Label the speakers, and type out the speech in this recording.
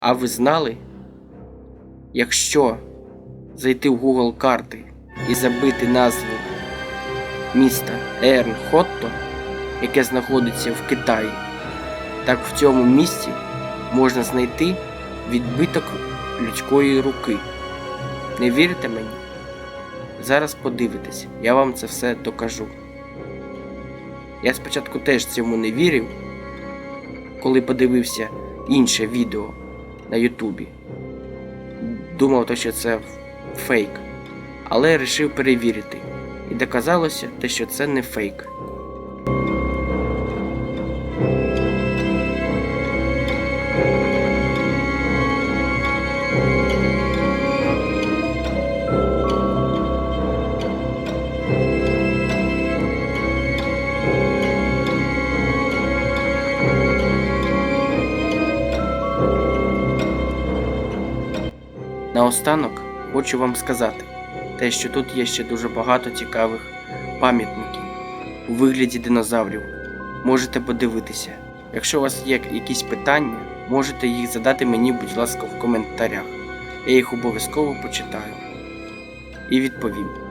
Speaker 1: А ви знали? Якщо зайти в Google карти і забити назву міста Ернхотто, яке знаходиться в Китаї, так в цьому місті можна знайти відбиток людської руки. Не вірите мені? Зараз подивитесь, я вам це все докажу. Я спочатку теж цьому не вірив, коли подивився інше відео на Ютубі. Думав, то, що це фейк. Але вирішив перевірити. І доказалося що це не фейк. Наостанок хочу вам сказати те, що тут є ще дуже багато цікавих пам'ятників у вигляді динозаврів. Можете подивитися. Якщо у вас є якісь питання, можете їх задати мені, будь ласка, в коментарях. Я їх обов'язково почитаю і відповім.